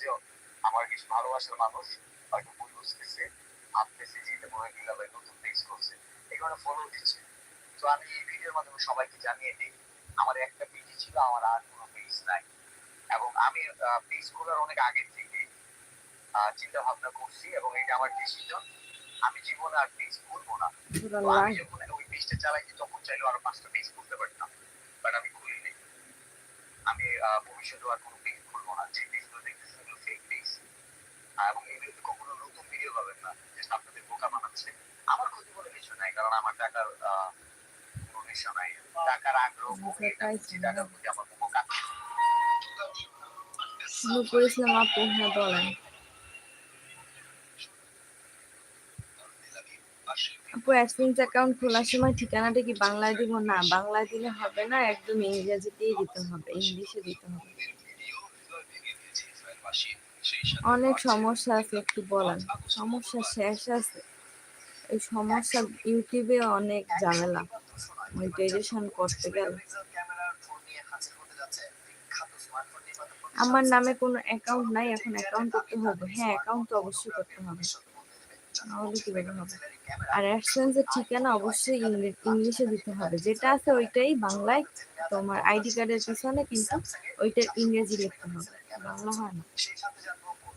বুঝতেছি আমার কিছু ভালোবাসার মানুষ হয়তো ভুল বুঝতেছে ভাবতেছে যে এটা মনে হয় ভাই নতুন পেজ করছে। এই কারণে ফলো দিচ্ছে তো আমি এই ভিডিওর মাধ্যমে সবাইকে জানিয়ে দিই আমার একটা পেজই ছিল আমার আর কোনো পেজ নাই। এবং আমি পেজ খোলার অনেক আগে থেকে চিন্তা ভাবনা করছি এবং এটা আমার ডিসিশন আমি জীবনে আর পেজ খুলবো না। আমি যখন ওই পেজটা চালাইছি তখন চাইলেও আরও পাঁচটা পেজ খুলতে পারতাম। বাট আমি খুলিনি। আমি ভবিষ্যতে আর কোনো পেজ খুলবো না। যে পেজগুলো দেখতেছি পেজ এবং কখনো নতুন ভিডিও পাবেন না যে আপনাদের বোকা বানাচ্ছে। আমার ক্ষতি বলে কিছু নাই কারণ আমার টাকার আহ, নাই। টাকার আগ্রহ বুঝতে এটা হচ্ছে পারছি। টাকার প্রতি আমার বোকা নূপুর ইসলাম আপু হ্যাঁ বলেন। আপু অ্যাডসেন্স অ্যাকাউন্ট খোলার সময় ঠিকানাটা কি বাংলায় দিব? না বাংলায় দিলে হবে না একদম ইংরেজিতেই দিতে হবে ইংলিশে দিতে হবে। অনেক সমস্যা আছে একটু বলেন। সমস্যা শেষ আছে? এই সমস্যা ইউটিউবে অনেক ঝামেলা। মনিটাইজেশন করতে গেলে। আমার নামে কোনো অ্যাকাউন্ট নাই এখন অ্যাকাউন্ট করতে হবে। হ্যাঁ অ্যাকাউন্ট তো অবশ্যই করতে হবে। নাহলে কীভাবে হবে? আর অ্যাডসেন্সের ঠিকানা অবশ্যই ইংলি- ইংলিশে দিতে হবে। যেটা আছে ওইটাই বাংলায় তোমার আইডি কার্ডের পিছনে কিন্তু ওইটা ইংরেজি লিখতে হবে। বাংলা হয় না।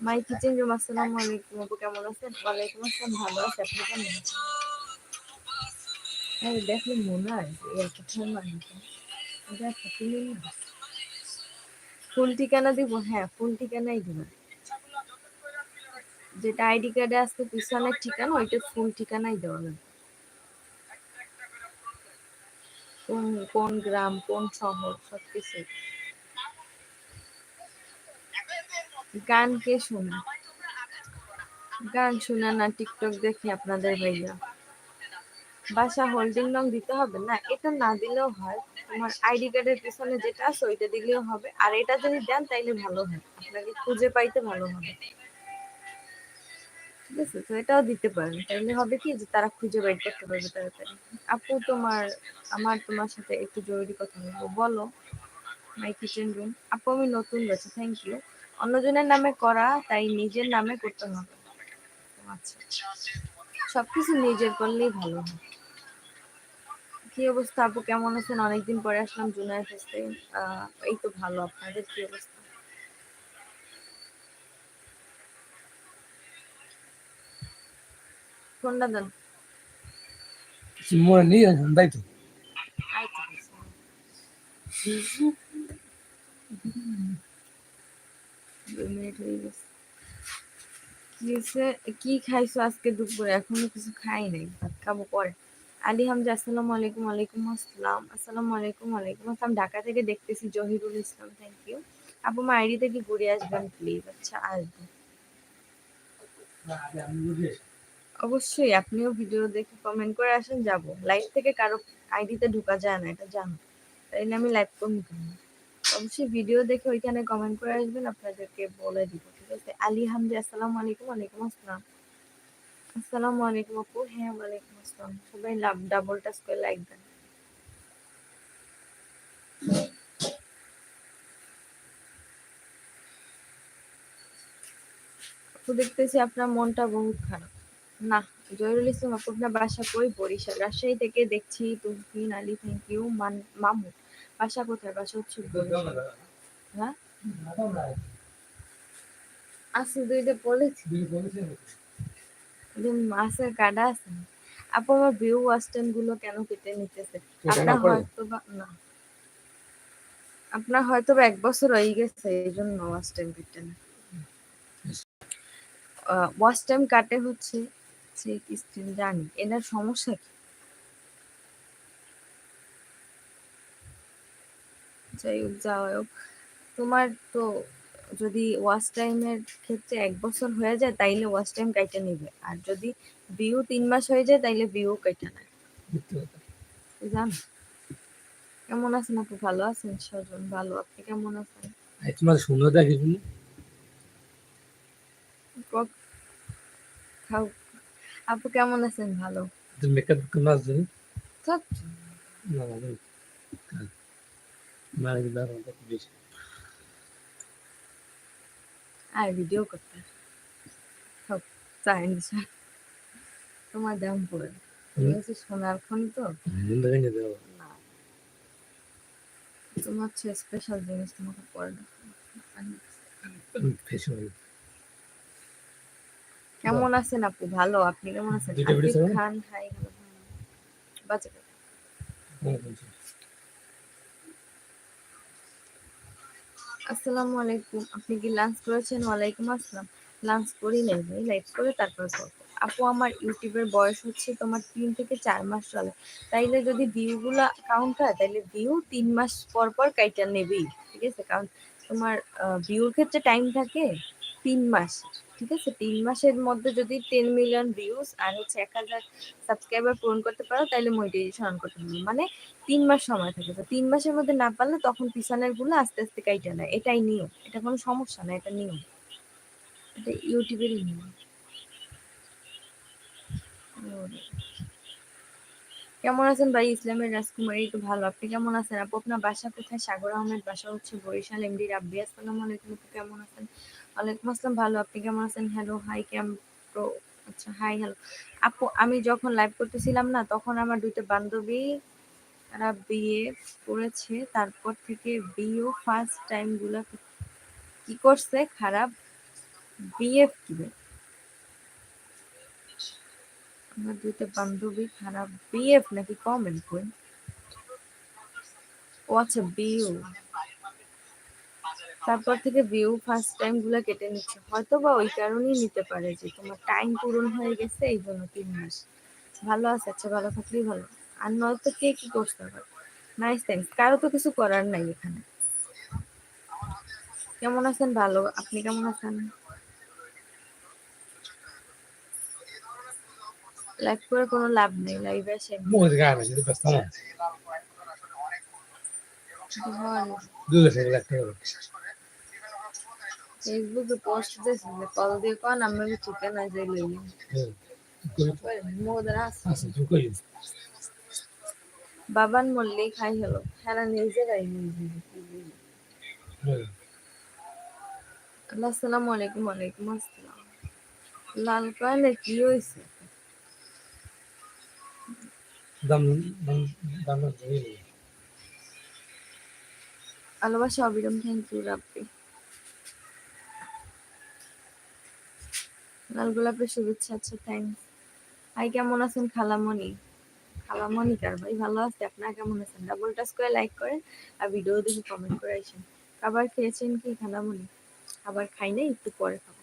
মাই কিচেন রুম, আসসালামু আলাইকুম। আপু কেমন আছেন? ওয়ালাইকুম আসসালাম, ভালো আছি, আপনি কেমন আছেন? হ্যাঁ দেখলে মনে হয়? feeling ফুল ঠিকানা দিব? হ্যাঁ ফুল ঠিকানাই দিব। যেটা আইডি কার্ডে আসতে পিছনের ঠিকানা, ওইটা ফুল ঠিকানাই দেওয়া লাগবে। কোন কোন গ্রাম, কোন শহর সবকিছু গান কে শোনে? গান শুনে না, টিকটক দেখি আপনাদের ভাইয়া। বাসা হোল্ডিং রং দিতে হবে না, এটা না দিলেও হয়। তোমার আইডি কার্ডের পিছনে যেটা আছে, ওইটা দিলেও হবে। আর এটা যদি দেন, তাইলে ভালো হয় আপনাকে খুঁজে পাইতে ভালো হবে। ঠিক আছে, তো এটাও দিতে পারেন। তাইলে হবে কি যে, তারা খুঁজে বের করতে পারবে তাড়াতাড়ি। আপু তোমার, আমার তোমার সাথে একটু জরুরি কথা বলব। বলো মাই কিচেন রুম আপু আমি নতুন গেছি থ্যাংক ইউ অন্যজনের নামে করা তাই নিজের নামে করতে হবে। আচ্ছা। সবকিছু নিজের করলেই ভালো হয়। কি অবস্থা আপু? কেমন আছেন? অনেকদিন পরে আসলাম জুনায়েদ হোসেন এই তো ভালো। আপনাদের কি অবস্থা? ফোনটা দেন। মনে নেই তাই তো। আচ্ছা দুই মিনিট হয়ে কি খাইছো আজকে দুপুরে? এখনও কিছু খাই নাই, ভাত খাব পরে। আলী হামজা, আসসালামু আলাইকুম, ওয়ালাইকুম আসসালাম। আসসালামু আলাইকুম, ওয়ালাইকুম আসসালাম। ঢাকা থেকে দেখতেছি জহিরুল ইসলাম থ্যাংক ইউ আপু, মা আইডি থেকে ঘুরে আসবেন প্লিজ আচ্ছা আসবেন অবশ্যই, আপনিও ভিডিও দেখে কমেন্ট করে আসেন, যাব। লাইভ থেকে কারও আইডিতে ঢোকা যায় না, এটা জানো। তাইলে আমি লাইভ করব। অবশ্যই ভিডিও দেখে ওইখানে কমেন্ট করে আসবেন, আপনাদেরকে বলে দিব, ঠিক আছে? আলী হামদি আসসালামু আলাইকুম, ওয়ালাইকুম আসসালাম। আসসালামু আলাইকুম আপু। হ্যাঁ ওয়ালাইকুম আসসালাম। সবাই লাভ ডাবল টাচ করে লাইক দেন। আপু, দেখতেছি আপনার মনটা বহুত খারাপ। না, জয়রুল ইসলাম আপু, আপনার বাসা কই? বরিশাল। রাজশাহী থেকে দেখছি, তুহিন আলী থ্যাংক ইউ মামু। বাসা কোথায়? বাসা হচ্ছে হ্যাঁ? আছে দুইটা বলেছি যে মাছের কাটা আছে। আপু আমার ভিউ ওয়াস্টার্নগুলো কেন কেটে নিতেছে? আপনার হয়তো বা না। আপনার হয়তো এক বছর হয়ে গেছে এই জন্য ওয়াস্টার্ন কেটে না। ওয়াস্টার্ন কাটে হচ্ছে যে স্টিল জানি। এনার সমস্যা কি? যাই হোক যা হোক তোমার তো যদি ওয়াচ টাইমের ক্ষেত্রে এক বছর হয়ে যায় তাইলে ওয়াচ টাইম কাইটা নিবে। আর যদি ভিউ তিন মাস হয়ে যায় তাইলে ভিউ কাইটা নেয়। জান কেমন আছেন আপু? ভালো আছেন? সজন ভালো। আপনি কেমন আছেন? তোমার সুন্দর দেখি শুনি। খাও। আপু কেমন আছেন? ভালো। মেকআপ কেমন আছে না আর ভিডিও করতে। সব তোমার দাম পড়ে। সোনার তো। তোমার হচ্ছে স্পেশাল জিনিস তোমাকে পরে। কেমন আছেন আপু? ভালো? আপনি কেমন আছেন? খান হ্যালো বাজে কথা। আসসালামু আলাইকুম। আপনি কি লাঞ্চ করেছেন? ওয়ালাইকুম আসসালাম। লাঞ্চ করি নাই ভাই করে তারপর আপু, আমার ইউটিউবের বয়স হচ্ছে তোমার তিন থেকে চার মাস চলে। তাইলে যদি ভিউগুলা কাউন্ট হয়, তাইলে ভিউ তিন মাস পর পর কাইটা নেবেই, ঠিক আছে? কারণ তোমার ভিউর ক্ষেত্রে টাইম থাকে। তিন মাস, ঠিক আছে? তিন মাসের মধ্যে যদি টেন মিলিয়ন ভিউজ আর হচ্ছে এক হাজার সাবস্ক্রাইবার পূরণ করতে পারো, তাহলে মনিটাইজেশন করতে পারবে মানে তিন মাস সময় থাকে। তো তিন মাসের মধ্যে না পারলে তখন পিছনেরগুলো আস্তে আস্তে কাইটা নেয়। এটাই নিয়ম। এটা কোনো সমস্যা না, এটা নিয়ম। এটা ইউটিউবেরই নিয়ম। কেমন আছেন ভাই? ইসলামের রাজকুমারী তো ভালো। আপনি কেমন আছেন? আপু, আপনার বাসা কোথায়? সাগর আহমেদ বাসা হচ্ছে বরিশাল, এমডি রাব্বি। আসসালামু আলাইকুম কেমন আছেন? ওয়ালাইকুম আসসালাম, ভালো। আপনি কেমন আছেন? হ্যালো হাই ক্যাম প্রো আচ্ছা হাই হ্যালো আপু, আমি যখন লাইভ করতেছিলাম না, তখন আমার দুইটা বান্ধবী, তারা বিয়ে করেছে। তারপর থেকে বিও ফার্স্ট টাইমগুলা কি করছে খারাপ? বিয়ে কি? রে? আমার দুইটা বান্ধবী খারাপ। বিএফ নাকি কমেন্ট কই ও আচ্ছা বিউ তারপর থেকে ভিউ ফার্স্ট টাইমগুলা কেটে নিচ্ছে। হয়তো বা ওই কারণেই নিতে পারে যে তোমার টাইম পূরণ হয়ে গেছে এই জন্য তিন মাস। ভালো আছে আচ্ছা ভালো থাকলেই ভালো। আর নয়তো কে কি করতে পারে নাইস থ্যাংকস কারও তো কিছু করার নাই এখানে। কেমন আছেন? ভালো। আপনি কেমন আছেন? লাইভ করে কোনো লাভ নেই লাইভে আসে দুধ লাগতে হবে ফেসবুকে পোস্ট দিয়েছে যে কল দিয়ে কোন আমি চিকেন আজ লই মোদের আছে আচ্ছা বাবান মল্লিক হাই হ্যালো হ্যাঁ নিজে গাই আসসালামু আলাইকুম ওয়ালাইকুম আসসালাম। লাল কালে কি হয়েছে দাম দাম দাম জমি ভালোবাসা অবিরাম থ্যাংক ইউ রাব্বি। লাল গোলাপের শুভেচ্ছা আচ্ছা থ্যাংকস হাই কেমন আছেন? খালামণি। খালামণি কার ভাই? ভালো আছে? আপনারা কেমন আছেন? ডাবল টাচ করে লাইক করেন আর ভিডিও দেখে কমেন্ট করে আসেন। খাবার খেয়েছেন কি খালামণি? খাবার খাই নাই, একটু পরে খাব।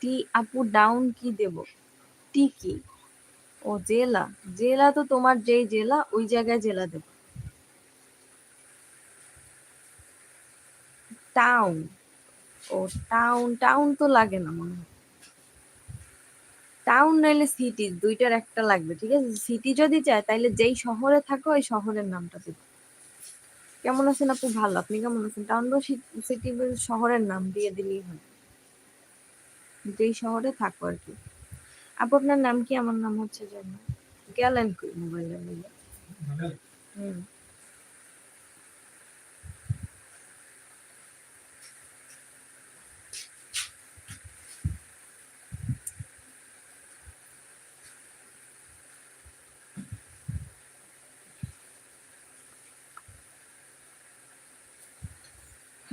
টি আপু ডাউন কি দেব? টি কি? ও, জেলা। জেলা তো তোমার যেই জেলা, ওই জায়গায় জেলা দেব। টাউন ও টাউন টাউন তো লাগে না মনে হয়। টাউন নাইলে সিটি দুইটার একটা লাগবে ঠিক আছে? সিটি যদি চায় তাইলে যেই শহরে থাকো ওই শহরের নামটা দেবে। কেমন আছেন আপু? ভালো। আপনি কেমন আছেন? টাউন বা সিটি শহরের নাম দিয়ে দিলেই হয় যেই শহরে থাকো আর কি। আপু আপনার নাম কি? আমার নাম হচ্ছে জন্য গেলেন কই? মোবাইলের মধ্যে হুম।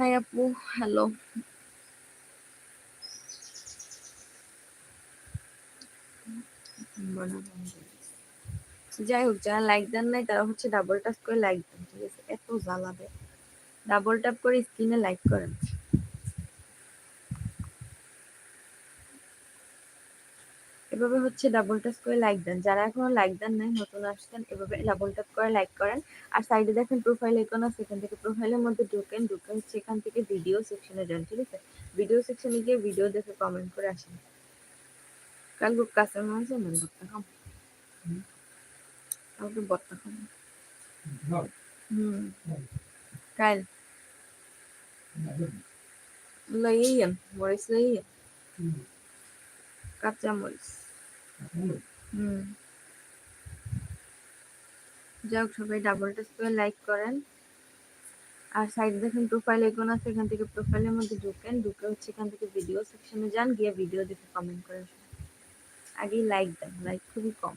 হাই আপু হ্যালো যাই হোক যারা লাইক দেন নাই তারা হচ্ছে ডাবল টাপ করে লাইক দেন ঠিক আছে? এত জ্বালাবে। ডাবল টাপ করে স্ক্রিনে লাইক করেন। এভাবে হচ্ছে ডাবল টাচ করে লাইক দেন। যারা এখনও লাইক দেন নাই, নতুন আসছেন, এভাবে ডাবল ট্যাপ করে লাইক করেন। আর সাইডে দেখেন প্রোফাইল আইকন আছে, এখান থেকে প্রোফাইলের মধ্যে ঢোকেন, ঢুকে হচ্ছে এখান থেকে ভিডিও সেকশনে যান, ঠিক আছে? ভিডিও সেকশনে গিয়ে ভিডিও দেখে কমেন্ট করে আসেন। কালকে কাছের মাঝে মানে বত্তা খাম। কালকে বত্তা খাম। হুম। কাল। লইয়েন মরিচ কাঁচা মরিচ। হোক সবাই ডাবল টাচ করে লাইক করেন। আর সাইড দেখেন প্রোফাইল আইকন আছে, এখান থেকে প্রোফাইলের মধ্যে ঢুকেন। ঢুকে হচ্ছে এখান থেকে ভিডিও সেকশনে যান, গিয়ে ভিডিও দেখে কমেন্ট করে আসুন। আগেই লাইক দেন লাইক খুবই কম।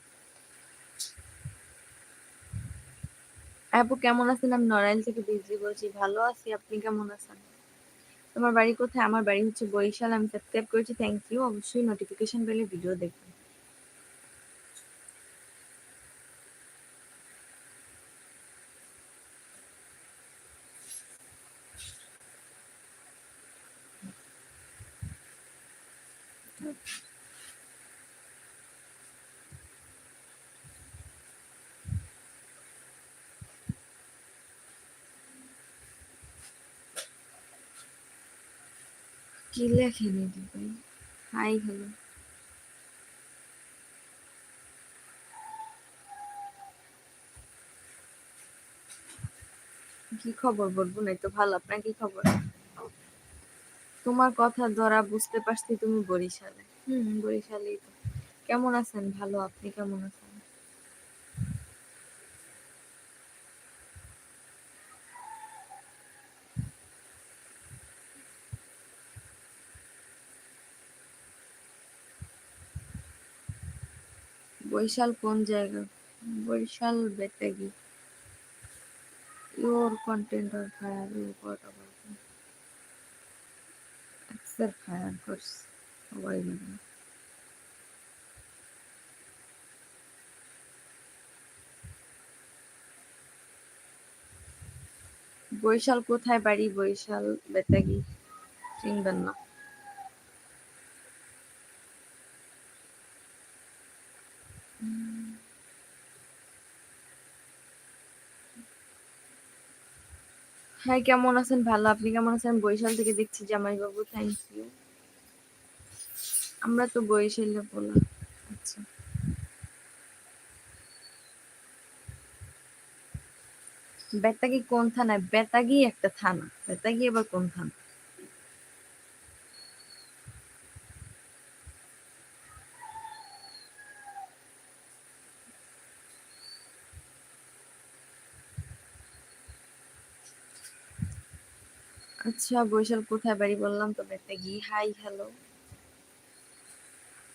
আপু, কেমন আছেন? আমি নড়াইল থেকে বিজি বলছি। ভালো আছি, আপনি কেমন আছেন? তোমার বাড়ি কোথায়? আমার বাড়ি হচ্ছে বরিশাল। আমি সাবস্ক্রাইব করেছি থ্যাংক ইউ অবশ্যই নোটিফিকেশন পেলে ভিডিও দেখবেন। কি এটি ভাই হাই, হ্যালো। কি খবর বলব? না তো ভালো। আপনার কি খবর? তোমার কথা ধরা বুঝতে পারছি তুমি বরিশালে। হুম, বরিশালেই তো। কেমন আছেন? ভালো? আপনি কেমন আছেন? বৈশাল কোন জায়গা? বৈশাল বেতে গি your content or fire you got about XR fire করস সবাই মিলে বৈশাল কোথায় বাড়ি? বৈশাল বেতাগি চিনবেন না। হাই কেমন আছেন? ভালো। আপনি কেমন আছেন? বরিশাল থেকে দেখছি জামাই বাবু থ্যাংক ইউ আমরা তো বরিশালে বলা আচ্ছা। বেতাগি কোন থানায়? বেতাগি একটা থানা। বেতাগি আবার কোন থানা? আচ্ছা বরিশাল কোথায় বাড়ি বললাম? তো বেতাগি হাই, হ্যালো।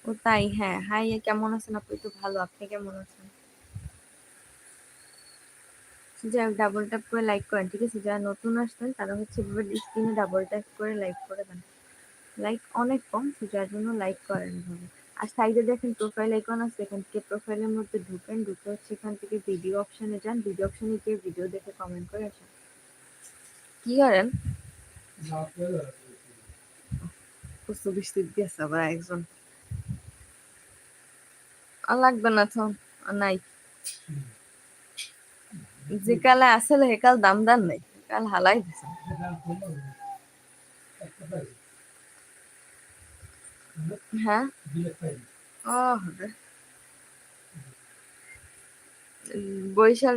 ও তাই হ্যাঁ। হাই, কেমন আছেন আপনি তো ভালো। আপনি কেমন আছেন? যাই হোক ডাবল ট্যাপ করে লাইক করেন, ঠিক আছে? যারা নতুন আসছেন, তারা হচ্ছে স্ক্রিনে ডাবল ট্যাপ করে লাইক করে দেন। লাইক অনেক কম যার জন্য লাইক করেন এভাবে। আর সাইডে দেখেন প্রোফাইল আইকন আছে, এখান থেকে প্রোফাইলের মধ্যে ঢুকেন, ঢুকে হচ্ছে এখান থেকে ভিডিও অপশনে যান। ভিডিও অপশনে গিয়ে ভিডিও দেখে কমেন্ট করে আসেন। কি করেন? বুঝতে বৃষ্টি দিয়েছে আবার একজন আর লাগবে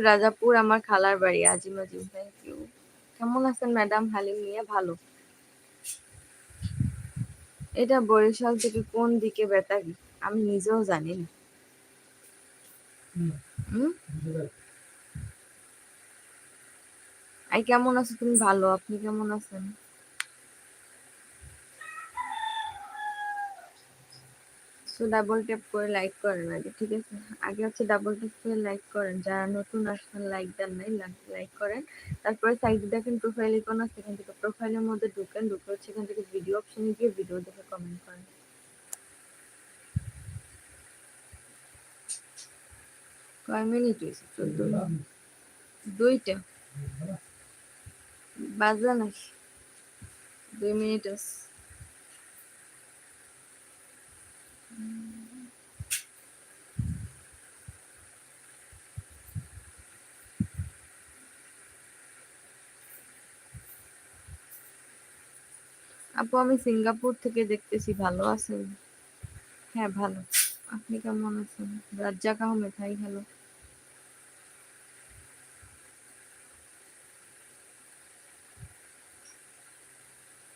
রাজাপুর আমার খালার বাড়ি আজিম আজিম থ্যাংক ইউ কেমন আছেন ম্যাডাম? হালিম মিয়া ভালো। এটা বরিশাল থেকে কোন দিকে বেতাগি? আমি নিজেও জানি না। আই কেমন আছো? তুমি ভালো? আপনি কেমন আছেন? সো ডাবল ট্যাপ করে লাইক করেন আগে, ঠিক আছে? আগে হচ্ছে ডাবল ট্যাপ করে লাইক করেন। যারা নতুন আসছেন লাইক দেন নাই লাইক করেন। তারপরে সাইডে দেখেন প্রোফাইল আইকন আছে, এখান থেকে প্রোফাইলের মধ্যে ঢুকেন। ঢুকে হচ্ছে এখান থেকে ভিডিও অপশনে গিয়ে ভিডিও দেখে কমেন্ট করেন। কয় মিনিট হয়েছে? চোদ্দ দুইটা। বাজে নাকি? দুই মিনিট আছে। আপু, আমি সিঙ্গাপুর থেকে দেখতেছি, ভালো আছেন? হ্যাঁ ভালো। আপনি কেমন আছেন? Razzak Ahmed hi hello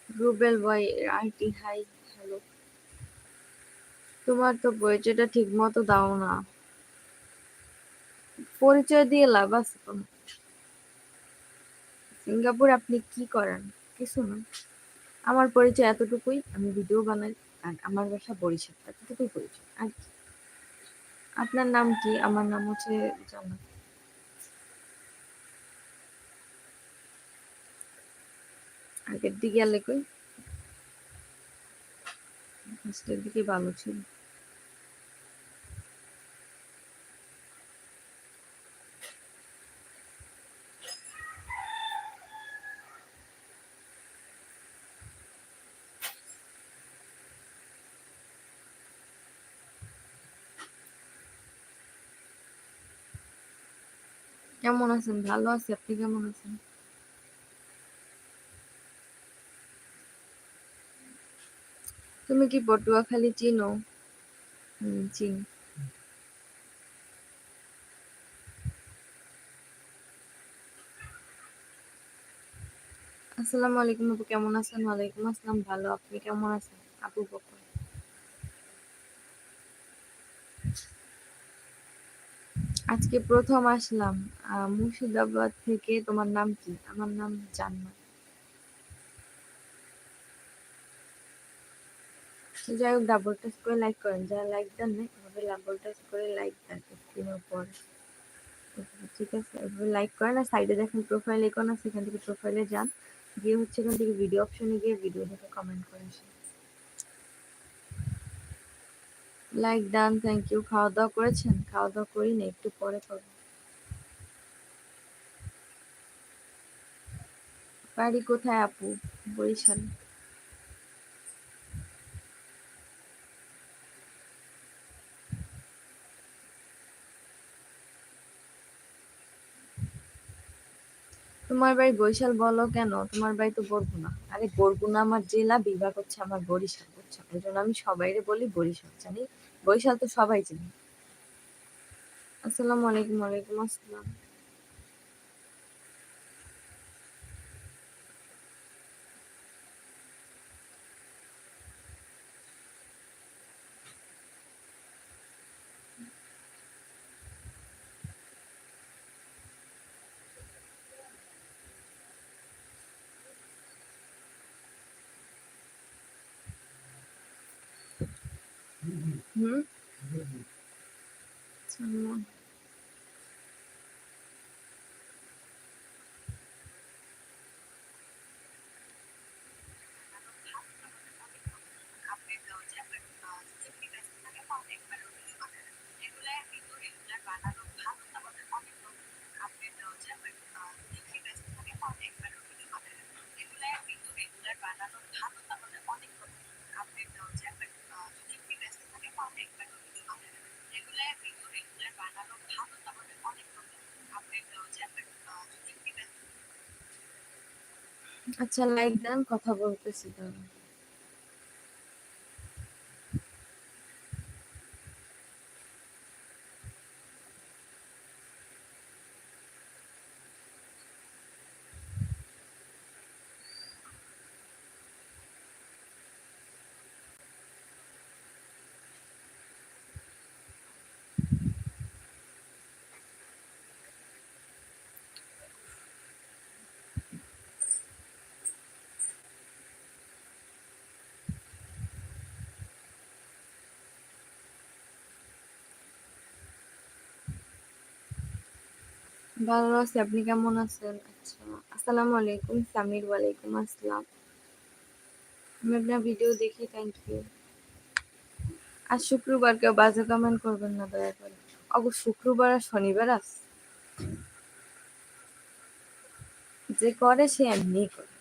Rubel boy IT hi. তোমার তো পরিচয়টা ঠিক মতো দাও না। পরিচয় দিয়ে লাভ আছে সিঙ্গাপুর আপনি কি করেন? কিছু না। আমার পরিচয় এতটুকুই, আমি ভিডিও বানাই আর আমার বাসা বরিশাল, এতটুকুই পরিচয়। আর কি? আপনার নাম কি? আমার নাম হচ্ছে জান্নাত। আগের দিকে গেলে কই দিকে ভালো ছিল। কেমন আছেন? ভালো আছি, আপনি কেমন তুমি কি পটুয়াখালী চিনো? হুম আসসালামু আলাইকুম আপু, কেমন আছেন? ওয়ালাইকুম আসসালাম, ভালো। আপনি কেমন আছেন? আপু বকর আজকে প্রথম আসলাম মুর্শিদাবাদ থেকে। তোমার নাম কি? আমার নাম জান্নাত। যাই হোক ডাবল টাচ করে লাইক করেন। যারা লাইক দেন না এভাবে ডাবল টাচ করে লাইক দেন স্ক্রিনের উপর ঠিক আছে, এভাবে লাইক করেন। আর সাইডে দেখেন প্রোফাইল আইকন আছে সেখান থেকে প্রোফাইলে যান। গিয়ে হচ্ছে এখান থেকে ভিডিও অপশনে গিয়ে ভিডিও দেখে কমেন্ট করে আসেন। লাইক ডান থ্যাংক ইউ খাওয়া দাওয়া করেছেন? খাওয়া দাওয়া করি না, একটু পরে করব। বাড়ি কোথায় আপু? বরিশাল। তোমার বাড়ি বরিশাল বলো কেন? তোমার বাড়ি তো বরগুনা। আরে, বরগুনা আমার জেলা, বিভাগ হচ্ছে আমার বরিশাল, বুঝছ? ওই জন্য আমি সবাইরে বলি বরিশাল জানি বরিশাল তো সবাই চিনি। আসসালামু আলাইকুম ওয়ালাইকুম আসসালাম। হুম চলো। আচ্ছা লাইক দেন কথা বলতেছি তাহলে। ভালো আছি। আপনি কেমন আছেন? আচ্ছা আসসালামু আলাইকুম, সামির, ওয়ালাইকুম আসসালাম। আমি আপনার ভিডিও দেখি থ্যাংক ইউ আজ শুক্রবার কেউ বাজে কমেন্ট করবেন না, দয়া করে। অবশ্য শুক্রবার আর শনিবার আস যে করে, সে এমনি করে।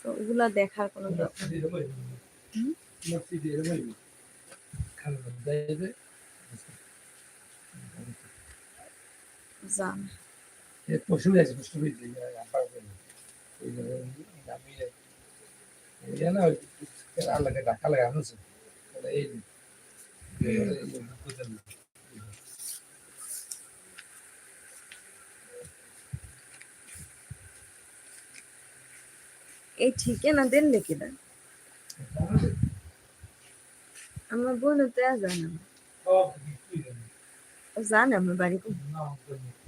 তো ওগুলা দেখার কোনো দরকার নেই। এরকমই খানা দেয় দেয় জান এর পশু আছে পশু বিদ্যে আবার ওই আমি এই না আল্লাহকে ডাকা লাগে আনছে এই ঠিকানা দেন লিখে দেন আমার বোন তো জানে জানে আমার বাড়ি কোথায়।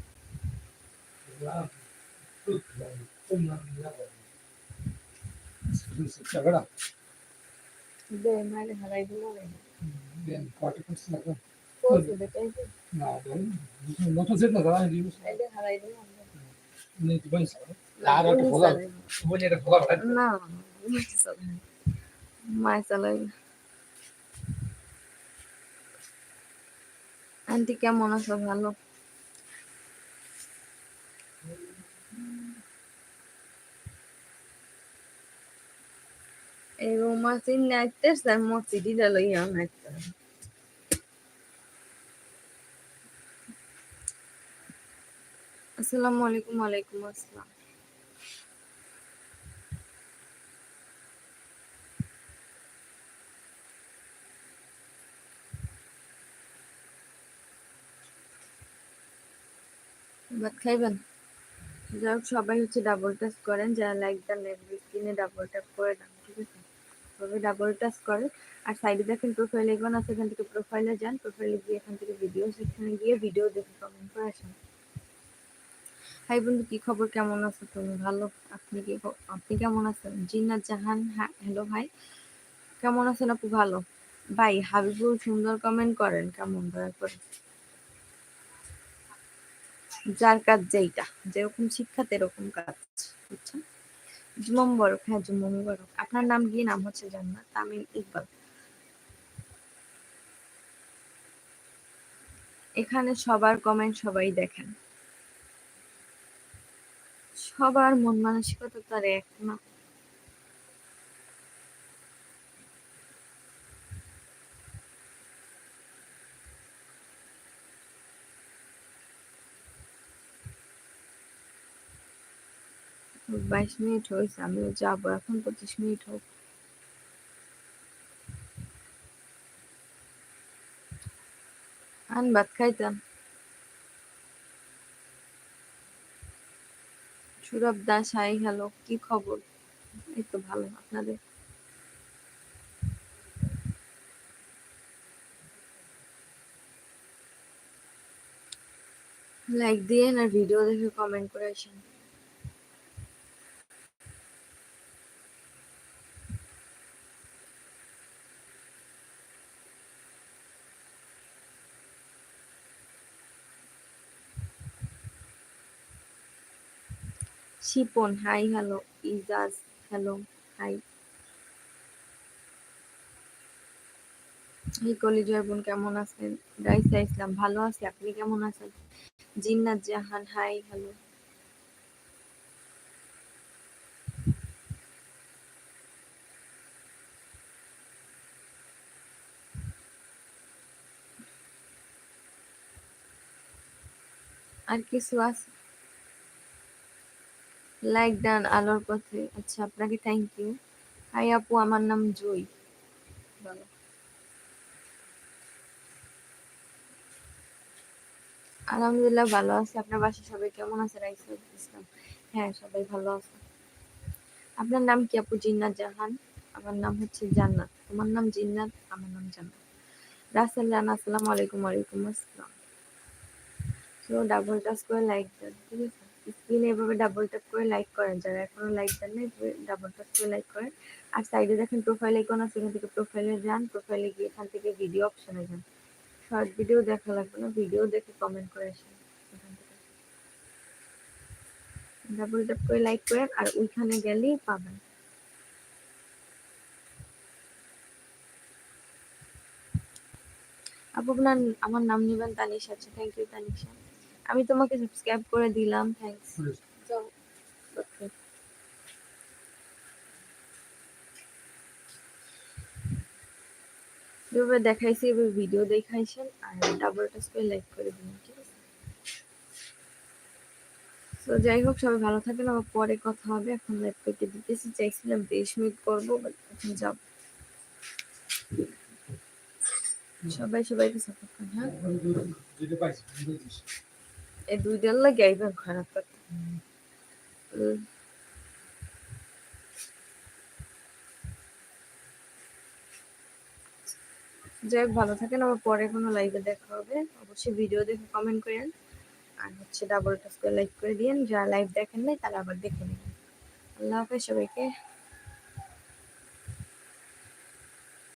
Agora, দে মারে হারাই দিল রে bem, pode continuar. কোসে দেখাই দে Não, não tô dizendo nada, eu আইডে হারাই দিল nem te banho. Claro, eu vou lá. Vou ler a palavra. না মায় চালাই আন্টি কেমন আছো ভালো এই রুমা সিন নাইতেস তার মসজিদিটা লইয়া আসসালামু আলাইকুম ওয়ালাইকুম আসসালাম ভাত খাইবেন? যাই হোক, সবাই হচ্ছে ডাবল টাচ করেন, যারা লাইক দেন স্ক্রিনে ডাবল ট্যাপ করে দেন, ঠিক আছে? তবে ডাবল টাচ করেন আর সাইডে দেখেন প্রোফাইল এগোন আছে, এখান থেকে প্রোফাইলে যান প্রোফাইলে গিয়ে এখান থেকে ভিডিও সেকশনে গিয়ে ভিডিও দেখে কমেন্ট করে আসেন। হাই বন্ধু, কি খবর? কেমন আছো তুমি? ভালো? আপনি কি আপনি কেমন আছেন? জিন্নাত জাহান হ্যালো ভাই কেমন আছেন আপু? ভালো? ভাই, হাবিবুল সুন্দর কমেন্ট করেন, কেমন? দয়া করে। যার কাজ যেইটা, যেরকম শিক্ষা এরকম কাজ, বুঝছেন? জুমা মুবারক হ্যাঁ জুমা মুবারক আপনার নাম কি নাম হচ্ছে জান্নাত, তামিম ইকবাল। এখানে সবার কমেন্ট সবাই দেখেন। সবার মন মানসিকতা তার এক না। বাইশ মিনিট হয়েছে, আমিও যাব। এখন পঁচিশ মিনিট হোক। আন ভাত খাইতাম। সুরভ দাস হাই হ্যালো কি খবর? এই তো ভালো, আপনাদের? লাইক দিয়ে আর ভিডিও দেখে কমেন্ট করে আসেন। Shipon hi hello Ijaz hello hi এই কলিজয় বোন, কেমন আছেন? রাইসা ইসলাম, ভালো আছি। আপনি কেমন আছেন? জিন্নাত জাহান হাই হ্যালো আর কিছু আছে? লাইক ডান আলোর পথে। আচ্ছা আপনাকে থ্যাংক ইউ হাই আপু, আমার নাম জয় বলো। আলহামদুলিল্লাহ, ভালো আছে। আপনার বাসায় সবাই কেমন আছে? রাইসুল ইসলাম। হ্যাঁ সবাই ভালো আছে। আপনার নাম কি আপু? জিন্নাত জাহান। আমার নাম হচ্ছে জান্নাত। তোমার নাম জিন্নাত, আমার নাম জান্নাত। রাসেল আসসালামু আলাইকুম, ওয়ালাইকুম আসসালাম। তো ডাবল টাচ করে লাইক দেন, ঠিক আছে? স্ক্রিনে এভাবে ডাবল ট্যাপ করে লাইক করেন। যারা এখনও লাইক দেন না ডাবল ট্যাপ করে লাইক করেন। আর সাইডে দেখেন প্রোফাইল আইকন আছে, এখান থেকে প্রোফাইলে যান প্রোফাইলে গিয়ে এখান থেকে ভিডিও অপশনে যান। শর্ট ভিডিও দেখা লাগবে না ভিডিও দেখে কমেন্ট করে আসেন। ডাবল ট্যাপ করে লাইক করেন, আর ওইখানে গেলেই পাবেন। আপু, আপনার, আমার নাম নিবেন, তানিশা আচ্ছা থ্যাংক ইউ তানিশা। আমি তোমাকে সাবস্ক্রাইব করে দিলাম ওকে যেভাবে দেখাইছি এবার ভিডিও দেখাইছেন আর ডাবল টাচ করে লাইক করে দিন ঠিক আছে? তো যাই হোক সবাই ভালো থাকেন আবার পরে কথা হবে। এখন লাইভ থেকে দিতেছি চাইছিলাম বিশ মিনিট করব বাট এখন যাব। সবাই সবাইকে সাপোর্ট করেন হ্যাঁ? এই দুই দিন লাগে আইবেন খারাপ যাই হোক ভালো থাকেন আবার পরে কোনো লাইভে দেখা হবে। অবশ্যই ভিডিও দেখে কমেন্ট করেন। আর হচ্ছে ডাবল টাচ করে লাইক করে দিয়েন। যারা লাইভ দেখেন নাই তারা আবার দেখে নেবেন। আল্লাহ হাফেজ সবাইকে।